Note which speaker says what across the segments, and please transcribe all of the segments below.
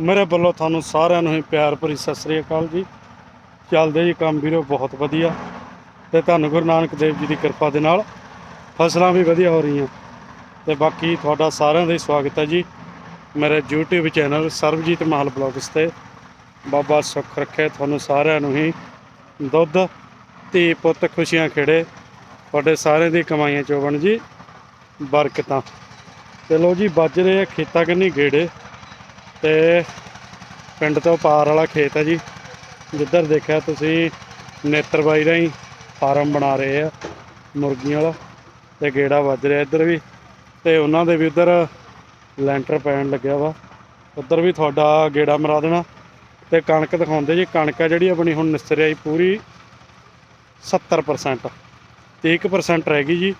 Speaker 1: ਮੇਰੇ ਵੱਲੋਂ ਤੁਹਾਨੂੰ ਸਾਰਿਆਂ ਨੂੰ ਹੀ ਪਿਆਰ ਭਰੀ ਸਤਿ ਸ੍ਰੀ ਅਕਾਲ ਜੀ। ਚੱਲਦੇ ਜੀ ਕੰਮ ਵੀਰੋ, ਬਹੁਤ ਵਧੀਆ। ਤੇ ਤੁਹਾਨੂੰ ਗੁਰੂ ਨਾਨਕ ਦੇਵ ਜੀ ਦੀ ਕਿਰਪਾ ਦੇ ਨਾਲ ਫਸਲਾਂ ਵੀ ਵਧੀਆ ਹੋ ਰਹੀਆਂ। ਤੇ ਬਾਕੀ ਤੁਹਾਡਾ ਸਾਰਿਆਂ ਦਾ ਹੀ ਸਵਾਗਤ ਹੈ ਜੀ। ਮੇਰੇ YouTube channel Sarabjit Mahal blogs ਤੇ ਬਾਬਾ ਸੁੱਖ ਰੱਖੇ ਤੁਹਾਨੂੰ ਸਾਰਿਆਂ ਨੂੰ ਹੀ। ਦੁੱਧ, ਧੀ ਪੁੱਤ ਖੁਸ਼ੀਆਂ ਖੇੜੇ। ਤੁਹਾਡੇ ਸਾਰਿਆਂ ਦੀ ਕਮਾਈਆਂ ਚੋਂ ਬਣ ਜੀ, ਬਰਕਤਾਂ। ਚਲੋ ਜੀ, ਵੱਜ ਰਹੇ ਆ ਖੇਤਾਂ ਕੰਨੀ ਗੇੜੇ। ਤੇ ਪਿੰਡ ਤੋਂ ਪਾਰ ਵਾਲਾ ਖੇਤ ਹੈ ਜੀ। ਜਿੱਧਰ ਦੇਖਿਆ ਤੁਸੀਂ ਨੇਤਰ ਬਾਈ ਰਾਹੀਂ ਫਾਰਮ ਬਣਾ ਰਹੇ ਆ, ਮੁਰਗੀਆਂ ਵਾਲਾ ਤੇ ਗੇੜਾ ਵੱਜ ਰਿਹਾ ਇੱਧਰ ਵੀ। ਤੇ ਉਹਨਾਂ ਦੇ ਵੀ ਉੱਧਰ ਲੈਂਟਰ ਪੈਣ ਲੱਗਿਆ ਵਾ। ਉੱਧਰ ਵੀ ਤੁਹਾਡਾ ਗੇੜਾ ਮਰਾ ਦੇਣਾ। ਤੇ ਕਣਕ ਦਿਖਾਉਂਦੇ ਜੀ, ਕਣਕ ਆ ਜਿਹੜੀ ਆਪਣੀ ਹੁਣ ਨਿਸਰਿਆਈ ਪੂਰੀ 70% 30% ਰਹਿ ਗਈ ਜੀ।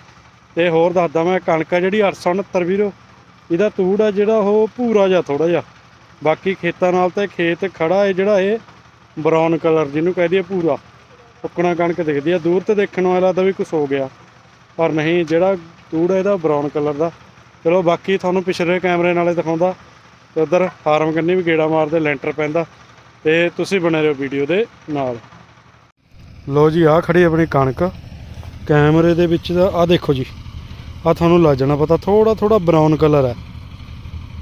Speaker 1: ਤੇ ਹੋਰ ਦੱਸਦਾ ਮੈਂ ਕਣਕ ਆ ਜਿਹੜੀ 869 ਵੀਰੋ, ਇਹਦਾ ਤੂੜ ਆ ਜਿਹੜਾ ਉਹ ਭੂਰਾ ਜਿਹਾ ਥੋੜਾ ਜਿਹਾ। ਬਾਕੀ ਖੇਤਾਂ ਨਾਲ ਤੇ ਖੇਤ ਖੜਾ ਹੈ ਜਿਹੜਾ ਇਹ ਬਰਾਊਨ ਕਲਰ ਜਿਹਨੂੰ ਕਹਿ ਦਈਏ ਪੂਰਾ ਉੱਕਣਾ ਕਣਕ ਦਿਖਦੀ ਆ, ਦੂਰ ਤੇ ਦੇਖਣ ਨੂੰ ਐਂ ਲੱਗਦਾ ਵੀ ਕੁਝ ਹੋ ਗਿਆ। ਪਰ ਨਹੀਂ, ਜਿਹੜਾ ਤੂੜ ਹੈ ਇਹਦਾ ਬਰਾਊਨ ਕਲਰ ਦਾ। ਚਲੋ ਬਾਕੀ ਤੁਹਾਨੂੰ ਪਿਛਲੇ ਕੈਮਰੇ ਨਾਲੇ ਦਿਖਾਉਂਦਾ। ਤੇ ਉਧਰ ਫਾਰਮ ਕੰਨੀ ਵੀ ਗੇੜਾ ਮਾਰਦੇ, ਲੈਂਟਰ ਪੈਂਦਾ। ਤੇ ਤੁਸੀਂ ਬਣੇ ਰਹੋ ਵੀਡੀਓ ਦੇ ਨਾਲ। ਲੋ ਜੀ ਆ ਖੜੀ ਆਪਣੀ ਕਣਕ। ਕੈਮਰੇ ਦੇ ਵਿੱਚ ਦਾ ਆ ਦੇਖੋ ਜੀ। ਆ ਤੁਹਾਨੂੰ ਲੱਗ ਜਾਣਾ ਪਤਾ ਥੋੜਾ ਥੋੜਾ ਬਰਾਊਨ ਕਲਰ ਹੈ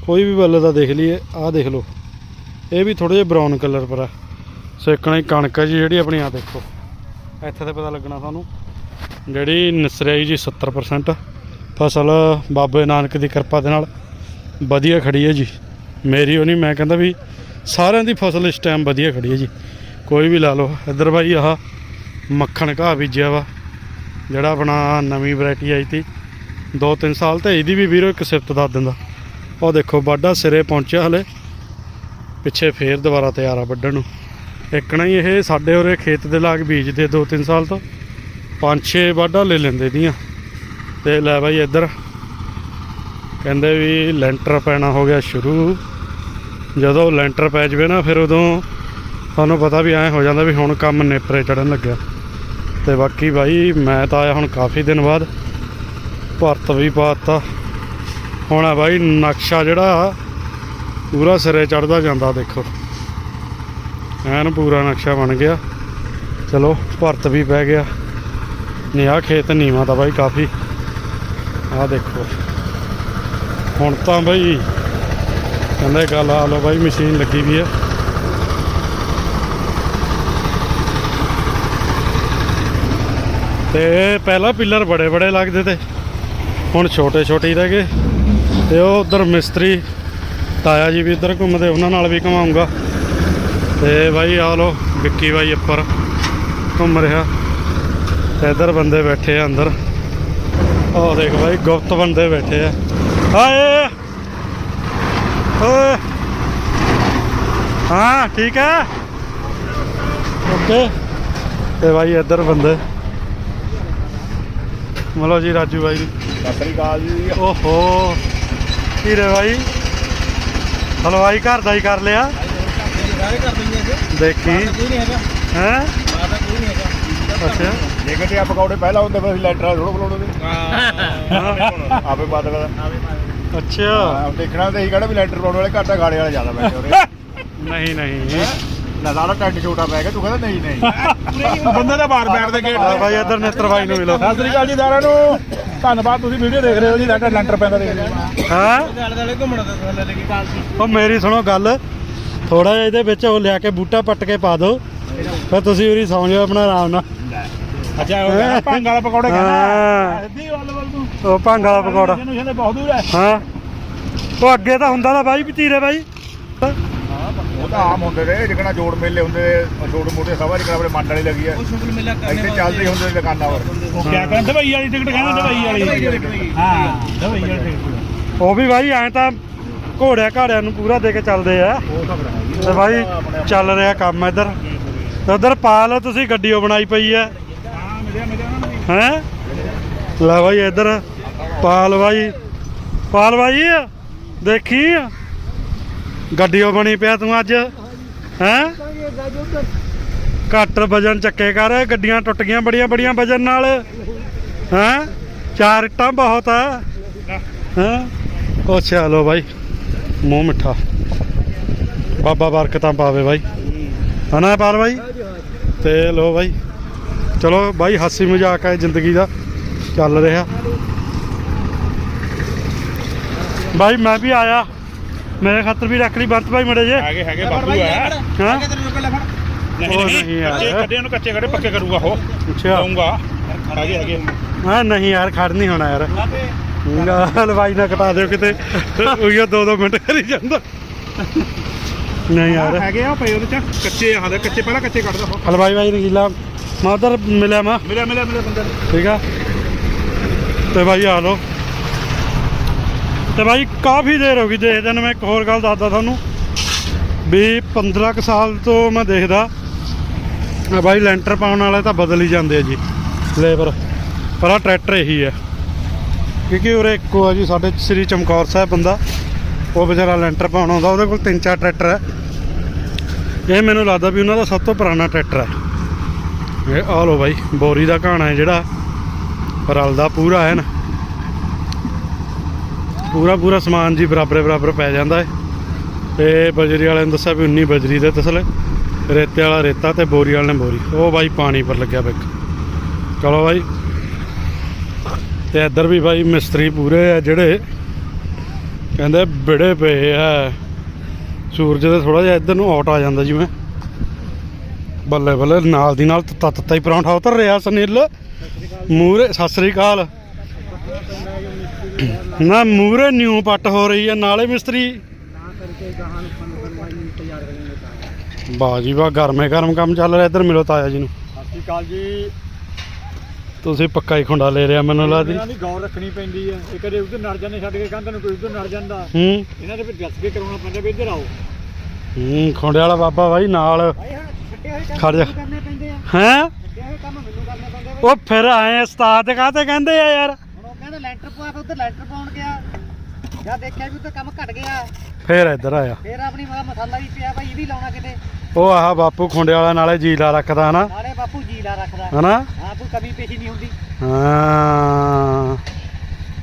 Speaker 1: ਕੋਈ ਵੀ ਬੱਲੇ ਦਾ ਦੇਖ ਲਈਏ, ਆਹ ਦੇਖ ਲਓ। ਇਹ ਵੀ ਥੋੜਾ ਜਿਹਾ ਬਰਾਊਨ ਕਲਰ ਪਰ ਹੈ ਸੇਕਣਾ ਹੀ ਕਣਕ ਹੈ ਜੀ, ਜਿਹੜੀ ਆਪਣੀ ਆ ਦੇਖੋ। ਇੱਥੇ ਤੇ ਪਤਾ ਲੱਗਣਾ ਤੁਹਾਨੂੰ, ਜਿਹੜੀ ਨਸਰਿਆਈ ਜੀ 70% ਫਸਲ ਬਾਬੇ ਨਾਨਕ ਦੀ ਕਿਰਪਾ ਦੇ ਨਾਲ ਵਧੀਆ ਖੜੀ ਹੈ ਜੀ। ਮੇਰੀ ਉਹ ਨਹੀਂ, ਮੈਂ ਕਹਿੰਦਾ ਵੀ ਸਾਰਿਆਂ ਦੀ ਫਸਲ ਇਸ ਟਾਈਮ ਵਧੀਆ ਖੜੀ ਹੈ ਜੀ। ਕੋਈ ਵੀ ਲਾ ਲਓ। ਇੱਧਰ ਬਾਈ ਆਹ ਮੱਖਣ ਘਾਹ ਬੀਜਿਆ ਵਾ, ਜਿਹੜਾ ਆਪਣਾ ਨਵੀਂ ਵੈਰਾਈਟੀ ਆਈ ਤੀ। ਦੋ ਤਿੰਨ ਸਾਲ ਤੇ ਇਹਦੀ ਵੀ ਵੀਰੋ ਇੱਕ ਸਿਫਤ ਦੱਸ ਦਿੰਦਾ। ਉਹ ਦੇਖੋ ਵਾਢਾ ਸਿਰੇ ਪਹੁੰਚਿਆ ਹਲੇ। ਪਿੱਛੇ ਫੇਰ ਦੁਬਾਰਾ ਤਿਆਰ ਆ ਵੱਢਣ ਨੂੰ। ਇੱਕਣਾ ਹੀ ਇਹ ਸਾਡੇ ਉਰੇ ਖੇਤ ਦੇ ਲਾਗ ਬੀਜਦੇ ਦੋ ਤਿੰਨ ਸਾਲ ਤੋਂ। ਪੰਜ ਛੇ ਵਾਢਾ ਲੈ ਲੈਂਦੇ ਦੀਆਂ। ਤੇ ਲੈ ਬਾਈ ਇੱਧਰ। ਕਹਿੰਦੇ ਵੀ ਲੈਂਟਰ ਪੈਣਾ ਹੋ ਗਿਆ ਸ਼ੁਰੂ। ਜਦੋਂ ਲੈਂਟਰ ਪੈ ਜਵੇ ਨਾ, ਫਿਰ ਉਦੋਂ ਤੁਹਾਨੂੰ ਪਤਾ ਵੀ ਐਂ ਹੋ ਜਾਂਦਾ ਵੀ ਹੁਣ ਕੰਮ ਨੇਪਰੇ ਚੜਨ ਲੱਗਿਆ। ਤੇ ਬਾਕੀ ਬਾਈ ਮੈਂ ਤਾਂ ਆਇਆ ਹੁਣ ਕਾਫੀ ਦਿਨ ਬਾਅਦ। ਭਰਤ ਵੀ ਪਾਤਾ ਹੁਣ ਆ ਬਾਈ, ਨਕਸ਼ਾ ਜਿਹੜਾ ਪੂਰਾ ਸਿਰੇ ਚੜਦਾ ਜਾਂਦਾ, ਦੇਖੋ। ਐਨ ਪੂਰਾ ਨਕਸ਼ਾ ਬਣ ਗਿਆ। ਚਲੋ, ਭਰਤ ਵੀ ਪੈ ਗਿਆ। ਨਹੀਂ ਆਹ ਖੇਤ ਨੀਵਾਂ ਤਾਂ ਬਾਈ ਕਾਫੀ। ਆਹ ਦੇਖੋ। ਹੁਣ ਤਾਂ ਬਾਈ ਕਹਿੰਦੇ ਗੱਲ ਆ ਲੋ ਬਾਈ, ਮਸ਼ੀਨ ਲੱਗੀ ਵੀ ਹੈ ਤੇ ਪਹਿਲਾਂ ਪਿੱਲਰ ਬੜੇ ਬੜੇ ਲੱਗਦੇ ਤੇ, ਹੁਣ ਛੋਟੇ ਛੋਟੇ ਰਹਿ ਗਏ। ਤੇ ਉਹ ਉਧਰ ਮਿਸਤਰੀ ਤਾਇਆ ਜੀ ਵੀ ਇੱਧਰ ਘੁੰਮਦੇ ਉਹਨਾਂ ਨਾਲ ਵੀ ਘੁਮਾਉਂਗਾ। ਤੇ ਬਾਈ ਆ ਲੋ ਵਿੱਕੀ ਬਾਈ ਉੱਪਰ ਘੁੰਮ ਰਿਹਾ। ਤੇ ਇੱਧਰ ਬੰਦੇ ਬੈਠੇ ਆ ਅੰਦਰ। ਉਹ ਦੇਖ ਬਾਈ ਗੁਪਤ ਬੰਦੇ ਬੈਠੇ ਆ। ਹਾਏ ਓਏ! ਹਾਂ ਠੀਕ ਹੈ? ਓਕੇ। ਤੇ ਬਾਈ ਇੱਧਰ ਬੰਦੇ। ਮਲੋ ਜੀ ਰਾਜੂ ਬਾਈ।
Speaker 2: ਸਤਿ ਸ੍ਰੀ ਅਕਾਲ ਜੀ।
Speaker 1: ਓਹੋ। ਹੀਰੇ ਬਾਈ। ਹਲਵਾਈ ਘਰ ਦਾ ਹੀ ਕਰ ਲਿਆ। ਦੇਖੀ। ਹੈ?
Speaker 3: ਮਾਤਾ ਕੋਈ ਨਹੀਂ ਹੈਗਾ
Speaker 1: ਅੱਛਾ।
Speaker 2: ਲੇਕਿਨ ਤੇ ਆ ਪਕੌੜੇ ਪਹਿਲਾਂ ਹੁੰਦੇ ਫਿਰ ਲੈਟਰ ਥੋੜਾ ਬਲਾਉਣੇ ਨੇ।
Speaker 3: ਹਾਂ।
Speaker 2: ਆਪੇ ਬਾਤ ਕਰ
Speaker 1: ਅੱਛਾ।
Speaker 2: ਦੇਖਣਾ ਤੇ ਅਸੀਂ ਕਿਹੜਾ ਵੀ ਲੈਟਰ ਬਲਾਉਣ ਵਾਲੇ ਘੱਟ ਆ ਗਾੜੇ ਵਾਲੇ ਜ਼ਿਆਦਾ ਬੈਠੇ ਹੋਰੇ
Speaker 1: ਨਹੀਂ ਨਹੀਂ।
Speaker 2: ਨਾ ਸਾਰਾ ਟੈਂਟ ਛੋਟਾ ਪੈ ਗਿਆ ਤੂੰ ਕਹਿੰਦਾ ਨਹੀਂ ਨਹੀਂ।
Speaker 3: ਬੰਦੇ ਦਾ ਬਾਰ ਬੈਠ ਦੇ ਗੇਟ
Speaker 1: ਆ ਬਾਈ ਇੱਧਰ ਨੇਤਰ ਬਾਈ ਨੂੰ ਮਿਲੋ।
Speaker 2: ਸਤਿ ਸ੍ਰੀ ਅਕਾਲ ਜੀ ਸਾਰਿਆਂ ਨੂੰ। ਧੰਨਵਾਦ ਤੁਸੀਂ ਵੀਡੀਓ ਦੇਖ ਰਹੇ ਹੋ ਜੀ ਲੈਟਰ ਲੈਂਟਰ ਪੈਂਦਾ ਦੇਖ ਰਹੇ ਹੋ।
Speaker 1: ਹਾਂ। ਉਹ ਮੇਰੀ ਸੁਣੋ ਗੱਲ ਥੋੜਾ ਜਿਹਾ ਇਹਦੇ ਵਿੱਚ ਉਹ ਲਿਆ ਕੇ ਬੂਟਾ ਪੱਟ ਕੇ ਪਾ ਦਿਓ ਫਿਰ ਤੁਸੀਂ ਉਰੀ ਸੌਂ ਜਾਓ ਆਪਣਾ ਆਰਾਮ ਨਾਲ।
Speaker 2: ਅੱਛਾ ਉਹ ਭੰਗ ਵਾਲਾ ਪਕੌੜੇ
Speaker 1: ਹਾਂ।
Speaker 2: ਖਾਣਾ ਸਿੱਧੀ ਵੱਲ ਵੱਲ ਤੂੰ।
Speaker 1: ਉਹ ਭੰਗ ਵਾਲਾ ਪਕੌੜਾ।
Speaker 2: ਜਿਹਨੂੰ ਕਹਿੰਦੇ ਬਹੁਤ ਦੂਰ ਹੈ।
Speaker 1: ਹਾਂ। ਉਹ ਅੱਗੇ ਤਾਂ ਹੁੰਦਾ ਤਾਂ ਬਾਈ ਪਤੀਰੇ ਬਾਈ।
Speaker 2: ਆਮ ਹੁੰਦੇ ਨੇ ਜਿਕਣਾ ਜੋੜ ਮੇਲੇ ਹੁੰਦੇ ਛੋਟੇ ਮੋਟੇ ਸਭਾ ਜਿਕਣਾ ਆਪਣੇ ਮੰਡ ਵਾਲੀ ਲੱਗੀ ਹੈ
Speaker 3: ਮੇਲਾ ਕਰਨੇ
Speaker 2: ਇੱਥੇ ਚੱਲਦੇ ਹੁੰਦੇ ਨੇ ਦੁਕਾਨਾਂ ਪਰ।
Speaker 3: ਉਹ ਕਿਆ ਕਹਿੰਦੇ ਦਵਾਈ ਵਾਲੀ ਟਿਕਟ ਕਹਿੰਦੇ ਦਵਾਈ ਵਾਲੀ ਹਾਂ ਦਵਾਈ ਵਾਲੀ ਟਿਕਟ
Speaker 1: ਉਹ ਵੀ ਬਾਈ ਐਂ ਤਾਂ ਘੋੜਿਆਂ ਘਾੜਿਆਂ ਨੂੰ ਪੂਰਾ ਦੇ ਕੇ ਚੱਲਦੇ ਆ।
Speaker 2: ਤਾਂ
Speaker 1: ਬਾਈ ਚੱਲ ਰਿਹਾ ਕੰਮ ਇੱਧਰ। ਤੇ ਉਧਰ ਪਾਲ ਤੁਸੀਂ ਗੱਡੀ ਉਹ ਬਣਾਈ ਪਈ
Speaker 2: ਹਾਂ ਮਿਲਿਆ ਮਿਲਿਆ ਉਹਨਾਂ ਨੂੰ
Speaker 1: ਹੈ? ਲੈ ਬਾਈ ਇੱਧਰ ਪਾਲ ਬਾਈ। ਪਾਲ ਬਾਈ ਦੇਖੀ ਗੱਡੀਓ ਬਣੀ ਪਿਆ ਤੂੰ ਅੱਜ? ਹੈ? ਘੱਟ ਵਜਨ ਚੱਕੇ ਕਰ, ਗੱਡੀਆਂ ਟੁੱਟ ਗਈਆਂ ਬੜੀਆਂ ਬੜੀਆਂ ਵਜਨ ਨਾਲ। ਹੈ? ਚਾਰ ਇੱਟਾਂ ਬਹੁਤ ਆ। ਹੈ? ਉਹ ਚਲੋ ਬਾਈ, ਮੂੰਹ ਮਿੱਠਾ। ਬਾਬਾ ਬਰਕਤਾਂ ਪਾਵੇ ਬਾਈ। ਹਨਾ ਪਾਰ ਬਾਈ? ਤੇ ਲੋ ਬਾਈ, ਚਲੋ ਬਾਈ, ਹਾਸੀ ਮਜ਼ਾਕ ਹੈ ਜ਼ਿੰਦਗੀ ਦਾ, ਚੱਲ ਰਿਹਾ। ਬਾਈ, ਮੈਂ ਵੀ ਆਇਆ। ਮੇਰੇ ਖਾਤਰ ਵੀ ਰੱਖ ਲਈ ਬੰਤ ਭਾਈ ਮੜੇ ਜੇ।
Speaker 2: ਹੈਗੇ ਹੈਗੇ ਬਾਪੂ ਹੈ।
Speaker 1: ਹਾਂ?
Speaker 2: ਨਹੀਂ
Speaker 1: ਉਹ
Speaker 2: ਨਹੀਂ
Speaker 1: ਨਹੀਂ ਯਾਰ।
Speaker 2: ਕੱਚੇ ਕੱਢੇ ਨੂੰ ਕੱਚੇ ਕੱਢੇ ਪੱਕੇ ਕਰੂਗਾ ਉਹ।
Speaker 1: ਅੱਛਾ।
Speaker 2: ਲਾਉਂਗਾ ਹੈਗੇ ਹੈਗੇ।
Speaker 1: ਹਾਂ ਨਹੀਂ ਯਾਰ ਖੜ ਨਹੀਂ ਹੋਣਾ ਯਾਰ। ਹਲਵਾਈ ਨਾ ਕਟਾ ਦਿਓ ਕਿਤੇ। ਉਹੀ 2-2 ਮਿੰਟ ਕਰੀ ਜਾਂਦਾ। ਨਹੀਂ ਯਾਰ।
Speaker 2: ਹੈਗੇ ਆ ਪਏ ਉਹਦੇ ਚ। ਕੱਚੇ ਆ ਹਾਲੇ ਕੱਚੇ ਪਹਿਲਾਂ ਕੱਚੇ ਕੱਢਦਾ ਉਹ
Speaker 1: ਹਲਵਾਈ ਭਾਈ ਰੰਗੀਲਾ ਮੈਂ ਉਧਰ ਮਿਲਿਆ ਮੈਂ।
Speaker 2: ਮਿਲਿਆ ਮਿਲਿਆ ਮਿਲਿਆ ਬੰਦੇ ਨੂੰ।
Speaker 1: ਠੀਕ ਆ? ਤੇ ਭਾਈ ਆ ਲੋ ਤੇ ਭਾਈ ਕਾਫੀ ਦੇਰ ਹੋ ਗਈ ਦੇਖਦੇ ਨੂੰ, ਮੈਂ ਇੱਕ ਹੋਰ ਗੱਲ ਦੱਸਦਾ ਤੁਹਾਨੂੰ ਵੀ 15 ਕੁ ਸਾਲ ਤੋਂ ਮੈਂ ਦੇਖਦਾ। ਆ ਭਾਈ ਲੈਂਟਰ ਪਾਉਣ ਵਾਲੇ ਤਾਂ ਬਦਲ ਹੀ ਜਾਂਦੇ ਆ ਜੀ, ਲੇਬਰ। ਪਰ ਆ ਟਰੈਕਟਰ ਇਹੀ ਹੈ। ਕਿਉਂਕਿ ਉਰੇ ਇੱਕੋ ਆ ਜੀ, ਸਾਡੇ ਸ੍ਰੀ ਚਮਕੌਰ ਸਾਹਿਬ ਬੰਦਾ, ਉਹ ਵਿਚਾਰਾ ਲੈਂਟਰ ਪਾਉਣ ਆਉਂਦਾ, ਉਹਦੇ ਕੋਲ ਤਿੰਨ ਚਾਰ ਟਰੈਕਟਰ ਹੈ ਇਹ ਮੈਨੂੰ ਲੱਗਦਾ ਵੀ ਉਹਨਾਂ ਦਾ ਸਭ ਤੋਂ ਪੁਰਾਣਾ ਟਰੈਕਟਰ ਹੈ ਇਹ ਆ ਲੋ ਬਾਈ, ਬੋਰੀ ਦਾ ਘਾਣਾ ਹੈ ਜਿਹੜਾ, ਰਲਦਾ ਪੂਰਾ ਹੈ ਨਾ। ਪੂਰਾ ਪੂਰਾ ਸਮਾਨ ਜੀ ਬਰਾਬਰ ਬਰਾਬਰ ਪੈ ਜਾਂਦਾ ਹੈ। ਤੇ ਬਜਰੀ ਵਾਲੇ ਨੇ ਦੱਸਿਆ ਵੀ 19 ਬਜਰੀ ਦੇ ਤਸਲੇ ਰੇਤੇ ਵਾਲਾ ਰੇਤਾ ਤੇ ਬੋਰੀ ਵਾਲੇ ਨੇ ਬੋਰੀ। ਉਹ ਬਾਈ ਪਾਣੀ ਪਰ ਲੱਗਿਆ ਬਿੱਕ ਚਲੋ ਬਾਈ। ਤੇ ਇੱਧਰ ਵੀ ਬਾਈ ਮਿਸਤਰੀ ਪੂਰੇ ਆ ਜਿਹੜੇ ਕਹਿੰਦੇ ਬਿੜੇ ਪਏ ਆ। ਸੂਰਜ ਦੇ ਥੋੜਾ ਜਿਹਾ ਇੱਧਰ ਨੂੰ ਆਟ ਆ ਜਾਂਦਾ ਜਿਵੇਂ। ਬੱਲੇ ਬੱਲੇ ਨਾਲ ਦੀ ਨਾਲ ਤੱਤਾ ਤੱਤਾ ਹੀ ਪਰੌਂਠਾ ਉਤਰ ਰਿਹਾ ਸੁਨੀਲ। ਮੂਰੇ ਸਤਿ ਸ੍ਰੀ ਅਕਾਲ। ਨਾ ਮੂਰੇ ਨਿਊ ਪੱਟ ਹੋ ਰਹੀ ਹੈ ਨਾਲੇ ਮਿਸਤਰੀ। ਬਾਜੀ ਵਾ ਗਰਮੇ ਗਰਮ ਕੰਮ ਚੱਲ ਰਿਹਾ ਇੱਧਰ ਮਿਲੋ ਤਾਇਆ ਜੀ ਨੂੰ।
Speaker 3: ਸਤਿ ਸ਼੍ਰੀ ਅਕਾਲ ਜੀ
Speaker 1: ਤੁਸੀਂ ਪੱਕਾ ਹੀ ਖੁੰਡਾ ਲੈ ਰਿਹਾ ਮੈਨੂੰ ਲੱਗਦੀ
Speaker 3: ਇਹਨਾਂ ਦੀ ਗੌਰ ਰੱਖਣੀ ਪੈਂਦੀ ਹੈ ਇਹ ਕਦੇ ਉਧਰ ਨੜ ਜਾਂਦੇ ਛੱਡ ਕੇ ਕੰਧ ਨੂੰ ਕੋਈ ਉਧਰ ਨੜ ਜਾਂਦਾ।
Speaker 1: ਹੂੰ।
Speaker 3: ਇਹਨਾਂ ਦੇ ਫਿਰ ਦੱਸ ਕੇ ਕਰਾਉਣਾ ਪੈਂਦਾ ਵੀ ਇੱਧਰ ਆਓ।
Speaker 1: ਹੂੰ ਖੁੰਡੇ ਵਾਲਾ ਬਾਬਾ ਬਾਈ ਨਾਲ। ਖੜ ਜਾ।
Speaker 3: ਕਰਨੇ ਪੈਂਦੇ ਆ।
Speaker 1: ਹੈਂ?
Speaker 3: ਛੱਡੇ ਹੋਏ ਕੰਮ ਮੈਨੂੰ ਕਰਨੇ ਪੈਂਦੇ ਵੇ
Speaker 1: ਉਹ ਫਿਰ ਆਏ ਉਸਤਾਦ ਕਾਹਤੇ ਕਹਿੰਦੇ ਆ ਯਾਰ?
Speaker 3: ਪਵਾ ਕੇ ਉਧਰ ਲੈਂਟਰ ਪਾਉਣ ਗਿਆ। ਜਾਂ ਦੇਖਿਆ ਵੀ ਉੱਧਰ ਕੰਮ ਘਟ ਗਿਆ।
Speaker 1: ਫੇਰ ਇੱਧਰ ਆਇਆ।
Speaker 3: ਫੇਰ ਆਪਣੀ ਮਾਂ ਮਸਾਲਾ ਵੀ ਪਿਆ ਭਾਈ ਇਹ ਵੀ ਲਾਉਣਾ ਕਿਤੇ।
Speaker 1: ਉਹ ਆਹ ਬਾਪੂ ਖੁੰਡੇ ਵਾਲਾ ਨਾਲੇ ਜੀਲਾ ਰੱਖਦਾ ਹਨਾ?
Speaker 3: ਨਾਲੇ ਬਾਪੂ ਜੀਲਾ ਰੱਖਦਾ।
Speaker 1: ਹਨਾ?
Speaker 3: ਹਾਂ ਕੋਈ ਕਮੀ ਪੇਸ਼ੀ ਨਹੀਂ ਹੁੰਦੀ।
Speaker 1: ਹਾਂ।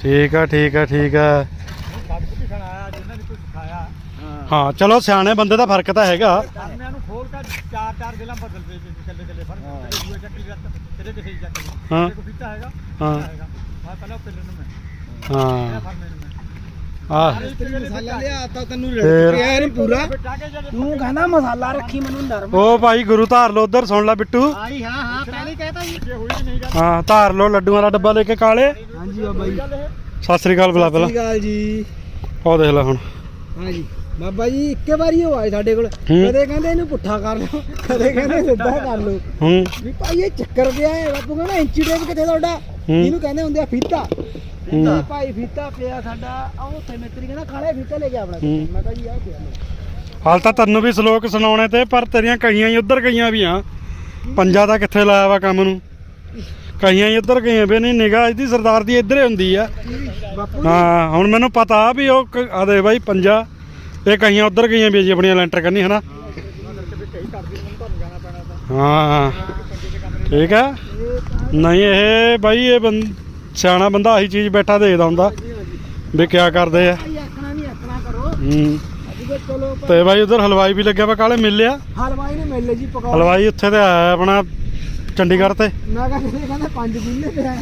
Speaker 1: ਠੀਕ ਆ ਠੀਕ ਆ ਠੀਕ ਆ।
Speaker 3: ਸਭ ਕੁਝ ਸਿਖਾਇਆ ਜਿੰਨਾਂ ਨੇ ਕੁਝ ਸਿਖਾਇਆ ਹਾਂ
Speaker 1: ਹਾਂ ਚਲੋ ਸਿਆਣੇ ਬੰਦੇ ਦਾ ਫ਼ਰਕ ਤਾਂ ਹੈਗਾ।
Speaker 3: ਸਾਹਮਣੇ ਨੂੰ ਖੋਲ ਕੇ ਚਾਰ ਚਾਰ ਦਿਲਾਂ ਬਦਲ ਪਏ ਚੱਲੇ ਚੱਲੇ। ਫ਼ਰਕ ਤੇਰੇ ਦੂਏ ਚੱਕਰੀ ਰੱਤ ਤੇਰੇ ਕਿਸੇ ਹੀ ਚੱਕਰੀ
Speaker 1: ਹਾਂ।
Speaker 3: ਤੇਰੇ ਕੋ ਫਿੱਟਾ ਹੈਗਾ
Speaker 1: ਹਾਂ।
Speaker 3: ਹੈਗਾ। ਮੈਂ ਪਹਿਲਾਂ ਪਿੱਲਰ ਨੂੰ ਮੈਂ
Speaker 1: ਹਾਂ।
Speaker 3: ਮਸਾਲਾ ਲਿਆ ਤਾ ਤੈਨੂੰ
Speaker 1: ਫੇਰ।
Speaker 3: ਇਹਨੂੰ ਪੂਰਾ। ਤੂੰ ਕਹਿੰਦਾ ਮਸਾਲਾ ਰੱਖੀ ਮੈਨੂੰ ਨਰਮ।
Speaker 1: ਉਹ ਭਾਈ ਗੁਰੂ ਧਾਰ ਲੋ ਉਧਰ ਸੁਣ ਲੈ ਬਿੱਟੂ।
Speaker 3: ਆਈ ਹਾਂ ਹਾਂ ਪਹਿਲੇ ਕਹਿਤਾ ਜੀ ਜੇ ਹੋਈ ਨਹੀਂ ਗੱਲ।
Speaker 1: ਹਾਂ ਧਾਰ ਲੋ ਲੱਡੂਆਂ ਦਾ ਡੱਬਾ ਲੈ ਕੇ ਕਾਲੇ।
Speaker 3: ਹਾਂਜੀ ਬਾਬਾ ਜੀ।
Speaker 1: ਸਤਿ ਸ੍ਰੀ ਅਕਾਲ ਬੁਲਾ ਪਹਿਲਾਂ
Speaker 3: ਗੱਲ ਜੀ।
Speaker 1: ਉਹ ਦੇਖ ਲੈ ਹੁਣ।
Speaker 3: ਹਾਂਜੀ। ਬਾਬਾ ਜੀ ਇੱਕੇ ਵਾਰੀ ਉਹ ਆਏ ਸਾਡੇ ਕੋਲ। ਕਦੇ ਕਹਿੰਦੇ ਇਹਨੂੰ ਪੁੱਠਾ ਕਰ ਲਓ ਕਦੇ ਕਹਿੰਦੇ ਸਿੱਧਾ ਕਰ ਲਓ।
Speaker 1: ਹੂੰ।
Speaker 3: ਵੀ ਭਾਈ ਇਹ ਚੱਕਰ ਪਿਆ ਹੈ। ਬਾਪੂ ਕਹਿੰਦਾ ਇੰਚੀ ਟੇਪ ਕਿੱਥੇ ਤੁਹਾਡਾ?
Speaker 1: ਹੂੰ।
Speaker 3: ਇਹਨੂੰ ਕਹਿੰਦੇ ਹੁੰਦੇ ਆ ਫੀਤਾ। ਕਹਿੰਦਾ ਭਾਈ ਫੀਤਾ ਪਿਆ ਸਾਡਾ ਆ ਉੱਥੇ ਮਿੱਤਰੀ ਕਹਿੰਦਾ ਕਾਲੇ ਫੀਤਾ ਲੈ ਕੇ ਆਪਣਾ। ਮੈਂ ਕਿਹਾ ਜੀ ਆ ਪਿਆ।
Speaker 1: ਹਾਲ ਤਾਂ ਤੈਨੂੰ ਵੀ ਸ਼ਲੋਕ ਸੁਣਾਉਣੇ ਤੇ ਪਰ ਤੇਰੀਆਂ ਕਈਆਂ ਹੀ ਉੱਧਰ ਗਈਆਂ ਵੀ ਆ। ਪੰਜਾ ਦਾ ਕਿੱਥੇ ਲਾਇਆ ਵਾ ਕੰਮ ਨੂੰ? ਕਈਆਂ ਹੀ ਉੱਧਰ ਗਈਆਂ ਵੀ ਨਹੀਂ ਨਿਗਾਹ ਇਹਦੀ ਸਰਦਾਰ ਦੀ ਇੱਧਰ ਹੀ ਹੁੰਦੀ ਆ। ਹਾਂ ਹੁਣ ਮੈਨੂੰ ਪਤਾ ਵੀ ਉਹ ਕ- ਆ ਦੇ ਬਾਈ ਪੰਜਾ ਇਹ ਕਈਆਂ ਉੱਧਰ ਗਈਆਂ ਵੀ ਜੀ ਆਪਣੀਆਂ ਲੈਂਟਰ ਕਰਨੀ ਹਨਾ? ਹਾਂ। ਠੀਕ ਆ? ਨਹੀਂ ਇਹ ਬਾਈ ਇਹ ਬੰ- ਸਿਆਣਾ ਬੰਦਾ ਆਹੀ ਚੀਜ਼ ਬੈਠਾ ਦੇਖਦਾ ਹੁੰਦਾ ਵੀ ਕਿਆ ਕਰਦੇ ਆ। ਹੂੰ। ਤੇ ਬਾਈ ਉਧਰ ਹਲਵਾਈ ਵੀ ਲੱਗਿਆ ਵਾ ਕਾਲੇ ਮਿਲ ਲਿਆ
Speaker 3: ਹਲਵਾਈ ਨੇ ਮਿਲ ਲਏ ਜੀ ਪਕੌੜੇ।
Speaker 1: ਹਲਵਾਈ ਉੱਥੇ ਤੇ ਆਇਆ ਆਪਣਾ ਚੰਡੀਗੜ੍ਹ ਤੇ।
Speaker 3: ਮੈਂ ਕਿਹਾ ਕਿਤੇ ਕਹਿੰਦਾ ਪੰਜ
Speaker 1: ਹੈਂ?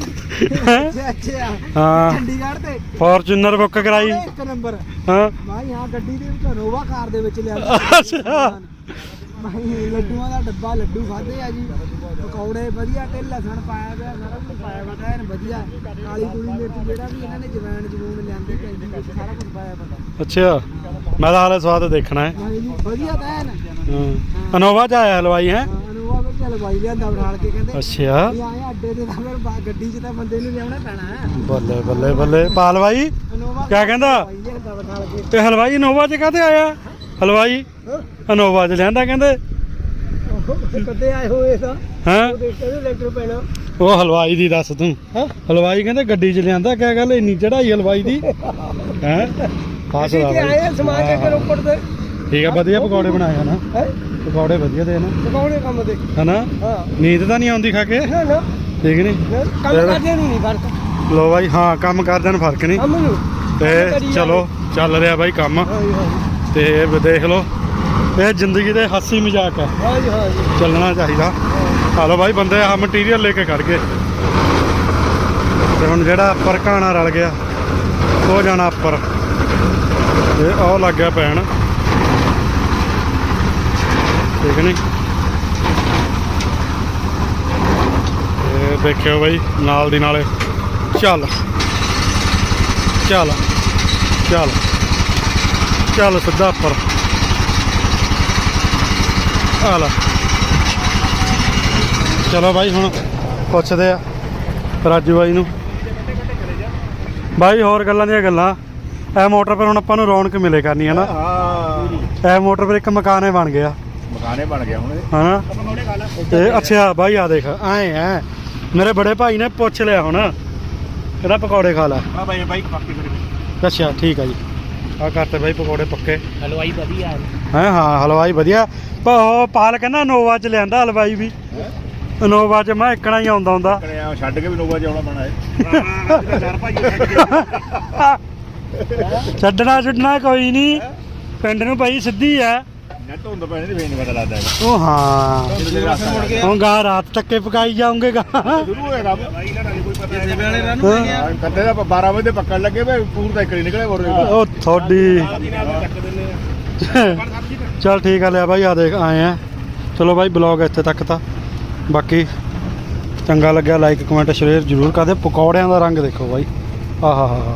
Speaker 3: ਅੱਛਾ ਅੱਛਾ।
Speaker 1: ਹਾਂ।
Speaker 3: ਚੰਡੀਗੜ੍ਹ ਤੇ।
Speaker 1: ਫੋਰਚੂਨਰ ਬੁੱਕ ਕਰਾਈ।
Speaker 3: ਇੱਕ ਨੰਬਰ।
Speaker 1: ਹਾਂ।
Speaker 3: ਮੈਂ ਯਹਾਂ ਗੱਡੀ ਦੇ ਵਿੱਚ ਨੋਵਾ ਕਾਰ ਦੇ ਵਿੱਚ ਲਿਆ।
Speaker 1: ਅੱਛਾ।
Speaker 3: ਲੱਡੂਆਂ ਦਾ ਡੱਬਾ ਲੱਡੂ ਖਾਦੇ ਆ ਜੀ। ਪਕੌੜੇ ਵਧੀਆ ਤੇ ਲਸਣ ਪਾਇਆ ਪਿਆ ਸਾਰਾ ਕੁਝ ਪਾਇਆ ਪਤਾ ਐਨ ਵਧੀਆ। ਕਾਲੀ ਕੁਲੀ ਮਿਰਚ ਜਿਹੜਾ ਵੀ ਇਹਨਾਂ ਨੇ ਜਵੈਣ ਜਮੂਨ ਲਿਆਂਦੇ ਕੈਂਡੀ ਵਿੱਚ ਸਾਰਾ ਕੁਝ ਪਾਇਆ ਪਤਾ
Speaker 1: ਅੱਛਾ ਮੈਂ ਤਾਂ ਹਾਲੇ ਸਵਾਦ ਦੇਖਣਾ ਹੈ।
Speaker 3: ਜੀ ਵਧੀਆ ਤਾਂ ਐਨ
Speaker 1: ਹਾਂ। ਅਨੋਵਾ ਚ ਆਇਆ ਹਲਵਾਈ ਹੈ?
Speaker 3: ਅਨੁਭਵ ਵਿੱਚ ਹਲਵਾਈ ਲਿਆਂਦਾ ਉਠਾਲ ਕੇ ਕਹਿੰਦੇ
Speaker 1: ਅੱਛਾ।
Speaker 3: ਆਏ ਅੱਡੇ ਤੇ ਤਾਂ ਫਿਰ ਗੱਡੀ 'ਚ ਤਾਂ ਬੰਦੇ ਨੂੰ ਲਿਆਉਣਾ ਪੈਣਾ
Speaker 1: ਬੱਲੇ ਬੱਲੇ ਬੱਲੇ। ਪਾਲਵਾਈ?
Speaker 3: ਅਨੋਵਾ
Speaker 1: ਕਿਆ ਕਹਿੰਦਾ? ਤੇ ਹਲਵਾਈ ਅਨੋਵਾ ਚ ਕਾਹਤੇ ਆਇਆ? ਹਲਵਾਈ? ਅਨੋਵਾ ਚ ਲਿਆਂਦਾ ਕਹਿੰਦੇ?
Speaker 3: ਕਦੇ ਆਏ ਹੋਏ ਤਾਂ
Speaker 1: ਹਾਂ?
Speaker 3: ਉਹ ਦੇਖ ਕੇ ਲੈਟਰ ਪੈਣਾ।
Speaker 1: ਉਹ ਹਲਵਾਈ ਦੀ ਦੱਸ ਤੂੰ।
Speaker 3: ਹਾਂ?
Speaker 1: ਹਲਵਾਈ ਕਹਿੰਦੇ ਗੱਡੀ ਚ ਲਿਆਂਦਾ ਕਿਆ ਗੱਲ ਇੰਨੀ ਚੜਾਈ ਹਲਵਾਈ ਦੀ? ਹੈ? ਫਾਸ
Speaker 3: ਕਿ ਆਏ ਆ ਸਮਾਜ ਕੇ ਰੋਪੜ ਤੇ।
Speaker 1: ਠੀਕ ਆ ਵਧੀਆ ਪਕੌੜੇ ਬਣਾਏ ਹਨਾ
Speaker 3: ਹੈ?
Speaker 1: ਪਕੌੜੇ ਵਧੀਆ ਦੇ ਨਾ।
Speaker 3: ਪਕੌੜੇ ਕੰਮ ਦੇ।
Speaker 1: ਹਨਾ?
Speaker 3: ਹਾਂ।
Speaker 1: ਨੀਂਦ ਤਾਂ ਨਹੀਂ ਆਉਂਦੀ ਖਾ ਕੇ?
Speaker 3: ਨਾ ਨਾ।
Speaker 1: ਠੀਕ ਨਹੀਂ?
Speaker 3: ਨਾ, ਕੰਮ ਕਰਦੇ ਨੂੰ ਨਹੀਂ ਫ਼ਰਕ।
Speaker 1: ਲੋ ਬਾਈ ਹਾਂ ਕੰਮ ਕਰਦਿਆਂ ਨੂੰ ਫ਼ਰਕ ਨਹੀਂ।
Speaker 3: ਨੂੰ।
Speaker 1: ਤੇ
Speaker 3: ਕਰੀ
Speaker 1: ਚਲੋ ਚੱਲ ਰਿਹਾ ਬਾਈ ਕੰਮ। ਤੇ ਦੇਖ ਲਓ। ਇਹ ਜ਼ਿੰਦਗੀ ਦੇ ਹਾਸੀ ਮਜ਼ਾਕ ਹੈ
Speaker 3: ਹਾਂਜੀ ਹਾਂਜੀ।
Speaker 1: ਚੱਲਣਾ ਚਾਹੀਦਾ। ਆ ਲਓ ਬਾਈ ਬੰਦੇ ਆ ਮਟੀਰੀਅਲ ਲੈ ਕੇ ਖੜ ਗਏ। ਤੇ ਹੁਣ ਜਿਹੜਾ ਉੱਪਰ ਘਾਣਾ ਰਲ ਗਿਆ ਉਹ ਜਾਣਾ ਉੱਪਰ ਤੇ ਉਹ ਲੱਗ ਗਿਆ ਪੈਣ। ਠੀਕ ਨਹੀਂ ਇਹ ਦੇਖਿਓ ਬਾਈ ਨਾਲ ਦੀ ਨਾਲੇ। ਚੱਲ। ਚੱਲ। ਚੱਲ। ਚੱਲ ਸਿੱਧਾ ਉੱਪਰ ਆ। ਲੈ ਚਲੋ ਬਾਈ ਹੁਣ ਪੁੱਛਦੇ ਆ ਰਾਜੂ ਬਾਈ ਨੂੰ। ਬਾਈ ਹੋਰ ਗੱਲਾਂ ਦੀਆਂ ਗੱਲਾਂ। ਇਹ ਮੋਟਰ ਪਰ ਹੁਣ ਆਪਾਂ ਨੂੰ ਰੌਣਕ ਮਿਲੇ ਕਰਨੀ ਹੈ ਨਾ?
Speaker 2: ਹਾਂ।
Speaker 1: ਇਹ ਮੋਟਰ ਪਰ ਇੱਕ ਮਕਾਨ ਹੀ ਬਣ ਗਿਆ
Speaker 2: ਮਕਾਨੇ ਬਣ ਗਿਆ ਹੁਣ
Speaker 1: ਹਨਾ ਤੇ ਅੱਛਾ ਬਾਈ ਆ ਦੇਖ ਆਏ ਐ ਮੇਰੇ ਬੜੇ ਭਾਈ ਨੇ ਪੁੱਛ ਲਿਆ ਹੁਣ। ਕਹਿੰਦਾ ਪਕੌੜੇ ਖਾ ਲੈ।
Speaker 2: ਆ ਬਾਈ ਬਾਈ ਕਾਪੀ ਕਰੀ
Speaker 1: ਅੱਛਾ ਠੀਕ ਆ ਜੀ। ਆ ਕਰਤੇ ਬਾਈ ਪਕੌੜੇ ਪੱਕੇ।
Speaker 3: ਹਲਵਾਈ ਵਧੀਆ ਹੈ।
Speaker 1: ਹੈ ਹਾਂ ਹਲਵਾਈ ਵਧੀਆ। ਪਰ ਉਹ ਪਾਲ ਕਹਿੰਦਾ ਨੋਵਾ ਚ ਲਿਆਂਦਾ ਹਲਵਾਈ ਵੀ। ਨੋਵਾ ਚ ਮੈਂ ਇੱਕਣਾ ਹੀ ਆਉਂਦਾ ਹੁੰਦਾ।
Speaker 2: ਕਰਿਆ ਛੱਡ ਕੇ ਵੀ ਨੋਵਾ ਜਾਉਣਾ ਬਣਾ ਹੈ ਚਾਰ ਭਾਈ
Speaker 1: ਛੱਡਣਾ ਛੱਡਣਾ ਕੋਈ ਨਹੀਂ। ਪਿੰਡ ਨੂੰ ਭਾਈ ਸਿੱਧੀ ਐ
Speaker 2: ਨੈਟ ਹੁੰਦਾ ਪੈਣੇ ਦੀ ਫੇਰ ਨਹੀਂ ਪਤਾ ਲੱਗਦਾ ਹੈਗਾ।
Speaker 1: ਉਹ ਹਾਂ। ਹੁਣ ਗਾ ਰਾਤ ਤੱਕੇ ਪਕਾਈ ਜਾਉਂਗੇ ਗਾ
Speaker 2: ਸ਼ੁਰੂ ਹੋਇਆ ਕੰਮ। ਹਾਂ, ਕੱਦੇ ਦਾ 12 ਵਜੇ ਦੇ ਪੱਕਣ ਲੱਗੇ ਵੇ ਪੂਰ ਤਾਂ ਇੱਕ ਨਹੀਂ ਨਿਕਲੇ ਬੋਰ
Speaker 1: ਉਹ ਥੋੜੀ ਚਲ ਠੀਕ ਆ ਲਿਆ ਬਾਈ ਆ ਦੇਖ ਆਏ ਆ। ਚਲੋ ਬਾਈ ਬਲੌਗ ਇੱਥੇ ਤੱਕ ਤਾਂ। ਬਾਕੀ ਚੰਗਾ ਲੱਗਿਆ ਲਾਈਕ ਕਮੈਂਟ ਸ਼ੇਅਰ ਜ਼ਰੂਰ ਕਰਦੇ। ਪਕੌੜਿਆਂ ਦਾ ਰੰਗ ਦੇਖੋ ਬਾਈ। ਆਹਾ ਹਾ ਹਾ